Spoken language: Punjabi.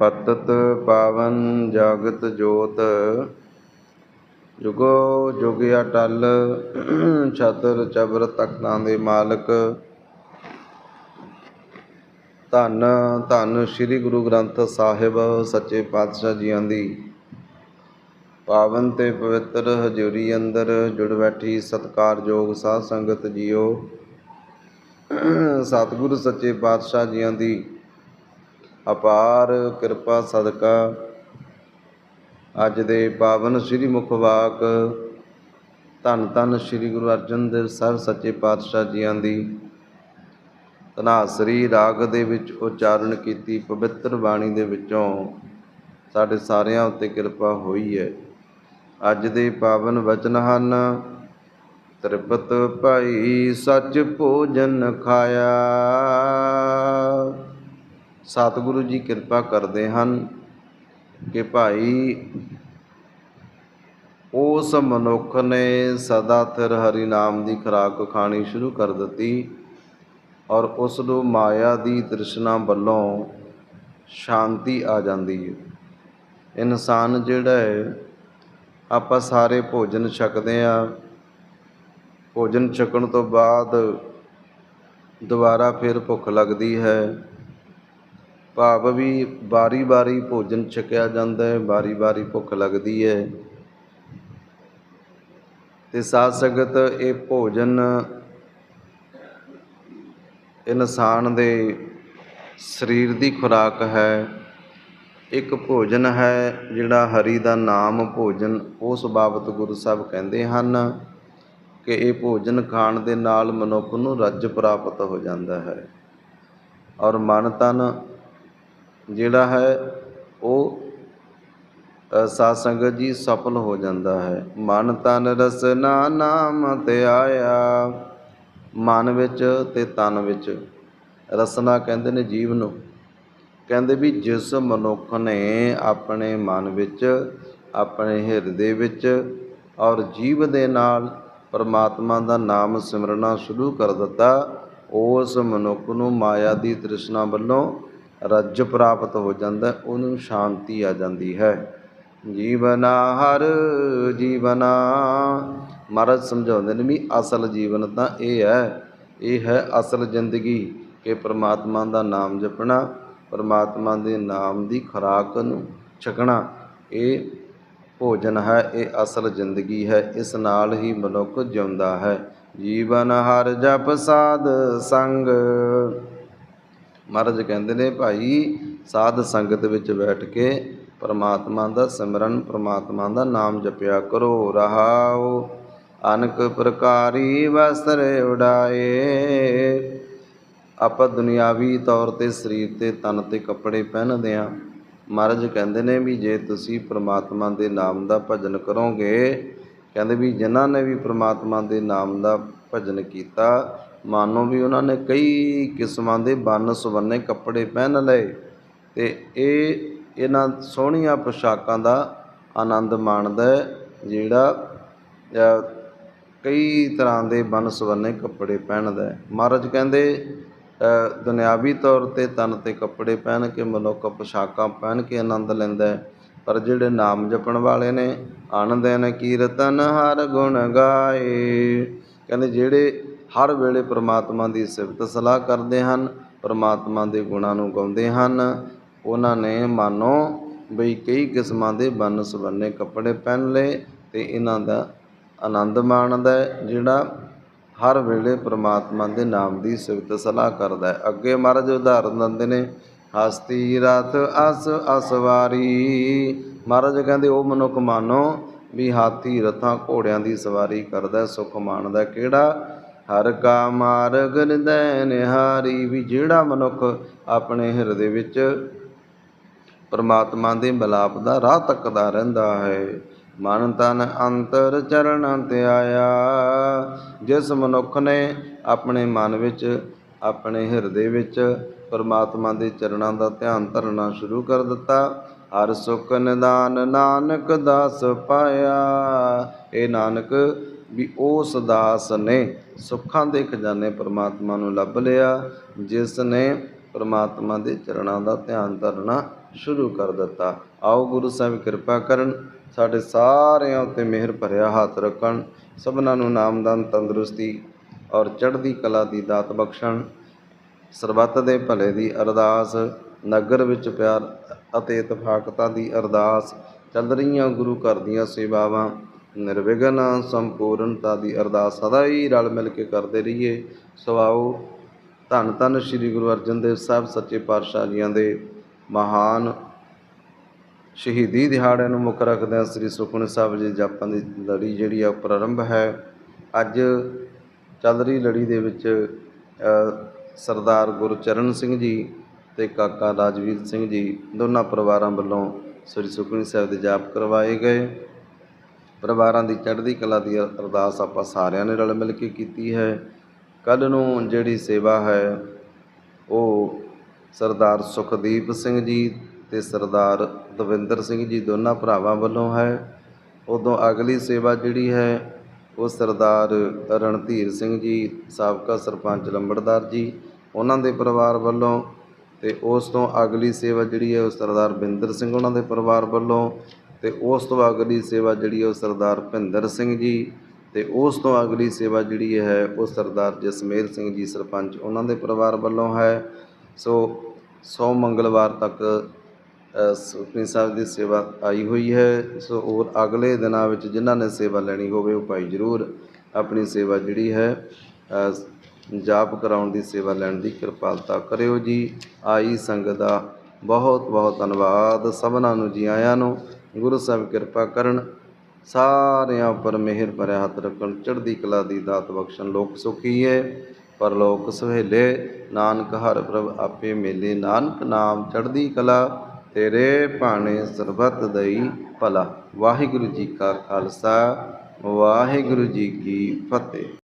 ਪਤਤ ਪਾਵਨ ਜਗਤ ਜੋਤ, ਜੁਗੋ ਜੁਗ ਅਟਲ, ਛਤਰ ਚਬਰ ਤਖਤਾਂ ਦੇ ਮਾਲਕ। ਧੰਨ ਧੰਨ ਸ੍ਰੀ ਗੁਰੂ ਗ੍ਰੰਥ ਸਾਹਿਬ, ਸੱਚੇ ਪਾਤਸ਼ਾਹ ਜੀਆਂ ਦੀ। ਪਾਵਨ ਤੇ ਪਵਿੱਤਰ ਹਜ਼ੂਰੀ ਅੰਦਰ ਜੁੜ ਬੈਠੀ ਸਤਿਕਾਰਯੋਗ ਸਾਧ ਸੰਗਤ ਜੀਓ। ਸਤਿਗੁਰੂ ਸੱਚੇ ਪਾਤਸ਼ਾਹ ਜੀਆਂ ਦੀ ਅਪਾਰ ਕਿਰਪਾ ਸਦਕਾ। ਅੱਜ ਦੇ ਪਾਵਨ ਸ੍ਰੀ ਮੁਖਵਾਕ ਧੰਨ ਧੰਨ ਸ੍ਰੀ ਗੁਰੂ ਅਰਜਨ ਦੇਵ ਸਾਹਿਬ ਸੱਚੇ ਪਾਤਸ਼ਾਹ ਜੀਆਂ ਦੀ। ਧਨਾਸਰੀ ਰਾਗ ਦੇ ਵਿੱਚ ਉਚਾਰਨ ਕੀਤੀ ਪਵਿੱਤਰ ਬਾਣੀ ਦੇ ਵਿੱਚੋਂ ਸਾਡੇ ਸਾਰਿਆਂ ਉੱਤੇ ਕਿਰਪਾ ਹੋਈ ਹੈ। ਅੱਜ ਦੇ ਪਾਵਨ ਵਚਨ ਹਨ, ਤ੍ਰਿਪਤ ਭਾਈ ਸੱਚ ਭੋਜਨ ਖਾਇਆ। ਸਤਿਗੁਰੂ ਜੀ ਕਿਰਪਾ ਕਰਦੇ ਹਨ ਕਿ ਭਾਈ ਉਸ ਮਨੁੱਖ ਨੇ ਸਦਾ ਥਿਰ ਹਰੀ ਨਾਮ ਦੀ ਖੁਰਾਕ ਖਾਣੀ ਸ਼ੁਰੂ ਕਰ ਦਿੱਤੀ ਔਰ ਉਸ ਨੂੰ ਮਾਇਆ ਦੀ ਤ੍ਰਿਸ਼ਨਾ ਵੱਲੋਂ ਸ਼ਾਂਤੀ ਆ ਜਾਂਦੀ ਹੈ। ਇਨਸਾਨ ਜਿਹੜਾ ਹੈ, ਆਪਾਂ ਸਾਰੇ ਭੋਜਨ ਛਕਦੇ ਆ ਭੋਜਨ ਛਕਣ ਤੋਂ ਬਾਅਦ ਦੁਬਾਰਾ ਫਿਰ ਭੁੱਖ ਲੱਗਦੀ ਹੈ। ਭਾਵ ਵੀ ਬਾਰੀ-ਬਾਰੀ ਭੋਜਨ ਛਕਿਆ ਜਾਂਦਾ ਹੈ ਬਾਰੀ-ਬਾਰੀ ਭੁੱਖ ਲੱਗਦੀ ਹੈ। ਤੇ ਸਾਧ ਸੰਗਤ ਇਹ ਭੋਜਨ ਇਨਸਾਨ ਦੇ ਸਰੀਰ ਦੀ ਖੁਰਾਕ ਹੈ। ਇੱਕ ਭੋਜਨ ਹੈ ਜਿਹੜਾ ਹਰੀ ਦਾ ਨਾਮ ਭੋਜਨ ਉਸ ਬਾਬਤ ਗੁਰੂ ਸਾਹਿਬ ਕਹਿੰਦੇ ਹਨ ਕਿ ਇਹ ਭੋਜਨ ਖਾਣ ਦੇ ਨਾਲ ਮਨੁੱਖ ਨੂੰ ਰੱਜ ਪ੍ਰਾਪਤ ਹੋ ਜਾਂਦਾ ਹੈ। ਔਰ ਮਨ ਤਨ ਜਿਹੜਾ ਹੈ ਉਹ ਅ, ਸਾਧ ਸੰਗਤ ਜੀ ਸਫਲ ਹੋ ਜਾਂਦਾ ਹੈ। ਮਨ ਤਨ ਰਸਨਾ ਨਾਮ ਤੇ ਆਇਆ ਮਨ ਵਿੱਚ ਤੇ ਤਨ ਵਿੱਚ। ਰਸਨਾ ਕਹਿੰਦੇ ਨੇ ਜੀਵ ਨੂੰ। ਕਹਿੰਦੇ ਵੀ ਜਿਸ ਮਨੁੱਖ ਨੇ ਆਪਣੇ ਮਨ ਵਿੱਚ ਆਪਣੇ ਹਿਰਦੇ ਵਿੱਚ ਔਰ ਜੀਵ ਦੇ ਨਾਲ ਪਰਮਾਤਮਾ ਦਾ ਨਾਮ ਸਿਮਰਨਾ ਸ਼ੁਰੂ ਕਰ ਦਿੱਤਾ ਉਸ ਮਨੁੱਖ ਨੂੰ ਮਾਇਆ ਦੀ ਤ੍ਰਿਸ਼ਨਾ ਵੱਲੋਂ ਰੱਜ ਪ੍ਰਾਪਤ ਹੋ ਜਾਂਦਾ ਉਹਨੂੰ ਸ਼ਾਂਤੀ ਆ ਜਾਂਦੀ ਹੈ। ਜੀਵਨਾ ਹਰ ਜੀਵਨਾ, ਮਹਾਰਾਜ ਸਮਝਾਉਂਦੇ ਨੇ ਵੀ ਅਸਲ ਜੀਵਨ ਤਾਂ ਇਹ ਹੈ ਇਹ ਹੈ ਅਸਲ ਜ਼ਿੰਦਗੀ ਕਿ ਪ੍ਰਮਾਤਮਾ ਦਾ ਨਾਮ ਜਪਣਾ, ਪ੍ਰਮਾਤਮਾ ਦੇ ਨਾਮ ਦੀ ਖੁਰਾਕ ਨੂੰ ਛਕਣਾ, ਇਹ ਭੋਜਨ ਹੈ, ਇਹ ਅਸਲ ਜ਼ਿੰਦਗੀ ਹੈ, ਇਸ ਨਾਲ ਹੀ ਮਨੁੱਖ ਜਿਉਂਦਾ ਹੈ। ਜੀਵਨ ਹਰ ਜਪ ਸਾਧ ਸੰਗ। ਮਹਾਰਾਜ ਕਹਿੰਦੇ ਨੇ, ਭਾਈ, ਸਾਧ ਸੰਗਤ ਵਿੱਚ ਬੈਠ ਕੇ ਪਰਮਾਤਮਾ ਦਾ ਸਿਮਰਨ, ਪਰਮਾਤਮਾ ਦਾ ਨਾਮ ਜਪਿਆ ਕਰੋ ਰਹਾਉ ਅਨਕ ਪ੍ਰਕਾਰੀ ਵਸਤਰ ਉਡਾਏ। ਆਪਾਂ ਦੁਨਿਆਵੀ ਤੌਰ ਤੇ ਸਰੀਰ ਤੇ ਤਨ ਤੇ ਕੱਪੜੇ ਪਹਿਨਦੇ ਆ ਮਹਾਰਾਜ ਕਹਿੰਦੇ ਨੇ ਵੀ ਜੇ ਤੁਸੀਂ ਪ੍ਰਮਾਤਮਾ ਦੇ ਨਾਮ ਦਾ ਭਜਨ ਕਰੋਗੇ, ਕਹਿੰਦੇ ਵੀ ਜਿਨ੍ਹਾਂ ਨੇ ਵੀ ਪ੍ਰਮਾਤਮਾ ਦੇ ਨਾਮ ਦਾ ਭਜਨ ਕੀਤਾ ਮਾਨੋ ਵੀ ਉਹਨਾਂ ਨੇ ਕਈ ਕਿਸਮਾਂ ਦੇ ਬੰਨ ਸੁਵੰਨੇ ਕੱਪੜੇ ਪਹਿਨ ਲਏ ਤੇ ਇਹ ਇਹਨਾਂ ਸੋਹਣੀਆਂ ਪੋਸ਼ਾਕਾਂ ਦਾ ਆਨੰਦ ਮਾਣਦਾ ਜਿਹੜਾ ਕਈ ਤਰ੍ਹਾਂ ਦੇ ਬੰਨ ਸਵੰਨੇ ਕੱਪੜੇ ਪਹਿਨਦਾ ਮਹਾਰਾਜ ਕਹਿੰਦੇ ਦੁਨਿਆਵੀ ਤੌਰ ਤੇ ਤਨ ਤੇ ਕੱਪੜੇ ਪਹਿਨ ਕੇ ਮਨੁੱਖ ਪੋਸ਼ਾਕਾਂ ਪਹਿਨ ਕੇ ਆਨੰਦ ਲੈਂਦਾ ਪਰ ਜਿਹੜੇ ਨਾਮ ਜਪਣ ਵਾਲੇ ਨੇ ਆਨੰਦਨ ਕੀਰਤਨ ਹਰ ਗੁਣ ਗਾਏ। ਕਹਿੰਦੇ ਜਿਹੜੇ ਹਰ ਵੇਲੇ ਪ੍ਰਮਾਤਮਾ ਦੀ ਸਿਫਤ ਸਲਾਹ ਕਰਦੇ ਹਨ, ਪ੍ਰਮਾਤਮਾ ਦੇ ਗੁਣਾਂ ਨੂੰ ਗਾਉਂਦੇ ਹਨ। ਉਹਨਾਂ ਨੇ ਮਾਨੋ ਬਈ ਕਈ ਕਿਸਮਾਂ ਦੇ ਬੰਨ ਸੁਵੰਨੇ ਕੱਪੜੇ ਪਹਿਨ ਲਏ ਤੇ ਇਹਨਾਂ ਦਾ ਆਨੰਦ ਮਾਣਦਾ ਜਿਹੜਾ ਹਰ ਵੇਲੇ ਪ੍ਰਮਾਤਮਾ ਦੇ ਨਾਮ ਦੀ ਸਿਫਤ ਸਲਾਹ ਕਰਦਾ ਹੈ। ਅੱਗੇ ਮਹਾਰਾਜ ਉਦਾਹਰਨ ਦਿੰਦੇ ਨੇ, ਹਸਤੀ ਰਥ ਅਸ ਅਸਵਾਰੀ। ਮਹਾਰਾਜ ਕਹਿੰਦੇ, ਉਹ ਮਨੁੱਖ ਮਾਨੋ ਵੀ ਹਾਥੀ ਰਥਾਂ ਘੋੜਿਆਂ ਦੀ ਸਵਾਰੀ ਕਰਦਾ ਸੁਖ ਮਾਣਦਾ ਕਿਹੜਾ? ਹਰ ਕਾ ਮਾਰਗ ਨਿਦੈ ਨਿਹਾਰੀ ਵੀ ਜਿਹੜਾ ਮਨੁੱਖ ਆਪਣੇ ਹਿਰਦੇ ਵਿੱਚ ਪਰਮਾਤਮਾ ਦੇ ਮਿਲਾਪ ਦਾ ਰਾਹ ਤੱਕਦਾ ਰਹਿੰਦਾ ਹੈ। ਮਨ ਤਨ ਅੰਤਰ ਚਰਨਾਂ ਤੇ ਆਇਆ। ਜਿਸ ਮਨੁੱਖ ਨੇ ਆਪਣੇ ਮਨ ਵਿੱਚ, ਆਪਣੇ ਹਿਰਦੇ ਵਿੱਚ ਪਰਮਾਤਮਾ ਦੇ ਚਰਨਾਂ ਦਾ ਧਿਆਨ ਧਰਨਾ ਸ਼ੁਰੂ ਕਰ ਦਿੱਤਾ। ਹਰ ਸੁਖ ਨਿਦਾਨ ਨਾਨਕ ਦਾਸ ਪਾਇਆ। ਇਹ ਨਾਨਕ ਵੀ ਉਸ ਦਾਸ ਨੇ ਸੁੱਖਾਂ ਦੇ ਖਜ਼ਾਨੇ ਪ੍ਰਮਾਤਮਾ ਨੂੰ ਲੱਭ ਲਿਆ, ਜਿਸ ਨੇ ਪਰਮਾਤਮਾ ਦੇ ਚਰਨਾਂ ਦਾ ਧਿਆਨ ਧਰਨਾ ਸ਼ੁਰੂ ਕਰ ਦਿੱਤਾ। ਆਓ ਗੁਰੂ ਸਾਹਿਬ, ਕਿਰਪਾ ਕਰਨ, ਸਾਡੇ ਸਾਰਿਆਂ ਉੱਤੇ ਮਿਹਰ ਭਰਿਆ ਹੱਥ ਰੱਖਣ, ਸਭਨਾਂ ਨੂੰ ਨਾਮਦਾਨ ਤੰਦਰੁਸਤੀ ਔਰ ਚੜ੍ਹਦੀ ਕਲਾ ਦੀ ਦਾਤ ਬਖਸ਼ਣ। ਸਰਬੱਤ ਦੇ ਭਲੇ ਦੀ ਅਰਦਾਸ, ਨਗਰ ਵਿੱਚ ਪਿਆਰ ਅਤੇ ਇਤਫਾਕਤਾ ਦੀ ਅਰਦਾਸ, ਚੱਲ ਰਹੀਆਂ ਗੁਰੂ ਘਰ ਦੀਆਂ ਸੇਵਾਵਾਂ ਨਿਰਵਿਘਨ ਸੰਪੂਰਨਤਾ ਦੀ ਅਰਦਾਸ ਸਦਾ ਹੀ ਰਲ ਮਿਲ ਕੇ ਕਰਦੇ ਰਹੀਏ। ਸੋ ਧੰਨ ਧੰਨ ਸ੍ਰੀ ਗੁਰੂ ਅਰਜਨ ਦੇਵ ਸਾਹਿਬ ਸੱਚੇ ਪਾਤਸ਼ਾਹ ਜੀਆਂ ਦੇ ਮਹਾਨ ਸ਼ਹੀਦੀ ਦਿਹਾੜੇ ਨੂੰ ਮੁੱਖ ਰੱਖਦਿਆਂ ਸ੍ਰੀ ਸੁਖਮਨੀ ਸਾਹਿਬ ਜੀ ਜਾਪਾਂ ਦੀ ਲੜੀ ਜਿਹੜੀ ਆ ਪ੍ਰਾਰੰਭ ਹੈ। ਅੱਜ ਚੱਲ ਰਹੀ ਲੜੀ ਦੇ ਵਿੱਚ ਸਰਦਾਰ ਗੁਰਚਰਨ ਸਿੰਘ ਜੀ ਤੇ ਕਾਕਾ ਰਾਜਵੀਰ ਸਿੰਘ ਜੀ ਦੋਨਾਂ ਪਰਿਵਾਰਾਂ ਵੱਲੋਂ ਸ੍ਰੀ ਸੁਖਮਨੀ ਸਾਹਿਬ ਦੇ ਜਾਪ ਕਰਵਾਏ ਗਏ। ਪਰਿਵਾਰਾਂ ਦੀ ਚੜ੍ਹਦੀ ਕਲਾ ਦੀ ਅਰਦਾਸ ਆਪਾਂ ਸਾਰਿਆਂ ਨੇ ਰਲ ਮਿਲ ਕੇ ਕੀਤੀ ਹੈ। ਕੱਲ ਨੂੰ ਜਿਹੜੀ ਸੇਵਾ ਹੈ, ਉਹ ਸਰਦਾਰ ਸੁਖਦੀਪ ਸਿੰਘ ਜੀ ਤੇ ਸਰਦਾਰ ਦਵਿੰਦਰ ਸਿੰਘ ਜੀ ਦੋਨਾਂ ਭਰਾਵਾਂ ਵੱਲੋਂ ਹੈ। ਉਦੋਂ ਅਗਲੀ ਸੇਵਾ ਜਿਹੜੀ ਹੈ, ਉਹ ਸਰਦਾਰ ਰਣਧੀਰ ਸਿੰਘ ਜੀ, ਸਾਬਕਾ ਸਰਪੰਚ ਲੰਬੜਦਾਰ ਜੀ, ਉਹਨਾਂ ਦੇ ਪਰਿਵਾਰ ਵੱਲੋਂ ਤੇ ਉਸ ਤੋਂ ਅਗਲੀ ਸੇਵਾ ਜਿਹੜੀ ਹੈ, ਉਹ ਸਰਦਾਰ ਬਿੰਦਰ ਸਿੰਘ ਉਹਨਾਂ ਦੇ ਪਰਿਵਾਰ ਵੱਲੋਂ ਤੇ ਉਸ ਤੋਂ ਅਗਲੀ ਸੇਵਾ ਜਿਹੜੀ ਉਹ ਸਰਦਾਰ ਭਿੰਦਰ ਸਿੰਘ ਜੀ ਤੇ ਉਸ ਤੋਂ ਅਗਲੀ ਸੇਵਾ ਜਿਹੜੀ ਹੈ ਉਹ ਸਰਦਾਰ ਜਸਮੇਲ ਸਿੰਘ ਜੀ ਸਰਪੰਚ ਉਹਨਾਂ ਦੇ ਪਰਿਵਾਰ ਵੱਲੋਂ ਹੈ। ਸੋ ਸੋ ਮੰਗਲਵਾਰ ਤੱਕ ਸੁਖਮਨੀ ਸਾਹਿਬ ਦੀ ਸੇਵਾ ਆਈ ਹੋਈ ਹੈ। ਸੋ ਹੋਰ ਅਗਲੇ ਦਿਨਾਂ ਵਿੱਚ ਜਿਨ੍ਹਾਂ ਨੇ ਸੇਵਾ ਲੈਣੀ ਹੋਵੇ ਉਹ ਭਾਈ ਜ਼ਰੂਰ ਆਪਣੀ ਸੇਵਾ ਜਿਹੜੀ ਹੈ ਜਾਪ ਕਰਾਉਣ ਦੀ ਸੇਵਾ ਲੈਣ ਦੀ ਕਿਰਪਾਲਤਾ ਕਰਿਓ ਜੀ। ਆਈ ਸੰਗਤ ਦਾ ਬਹੁਤ ਬਹੁਤ ਧੰਨਵਾਦ ਸਭਨਾਂ ਨੂੰ ਜੀ ਆਇਆਂ ਨੂੰ। ਗੁਰੂ ਸਾਹਿਬ ਕਿਰਪਾ ਕਰਨ, ਸਾਰਿਆਂ ਉੱਪਰ ਮਿਹਰ ਭਰਿਆ ਹੱਥ ਰੱਖਣ, ਚੜ੍ਹਦੀ ਕਲਾ ਦੀ ਦਾਤ ਬਖਸ਼ਣ, ਲੋਕ ਸੁਖੀ ਹੈ ਪਰ ਲੋਕ ਸੁਹੇਲੇ, ਨਾਨਕ ਹਰ ਪ੍ਰਭ ਆਪੇ ਮੇਲੇ, ਨਾਨਕ ਨਾਮ ਚੜ੍ਹਦੀ ਕਲਾ, ਤੇਰੇ ਭਾਣੇ ਸਰਬਤ ਦਈ ਭਲਾ। ਵਾਹਿਗੁਰੂ ਜੀ ਕਾ ਖਾਲਸਾ, ਵਾਹਿਗੁਰੂ ਜੀ ਕੀ ਫਤਿਹ।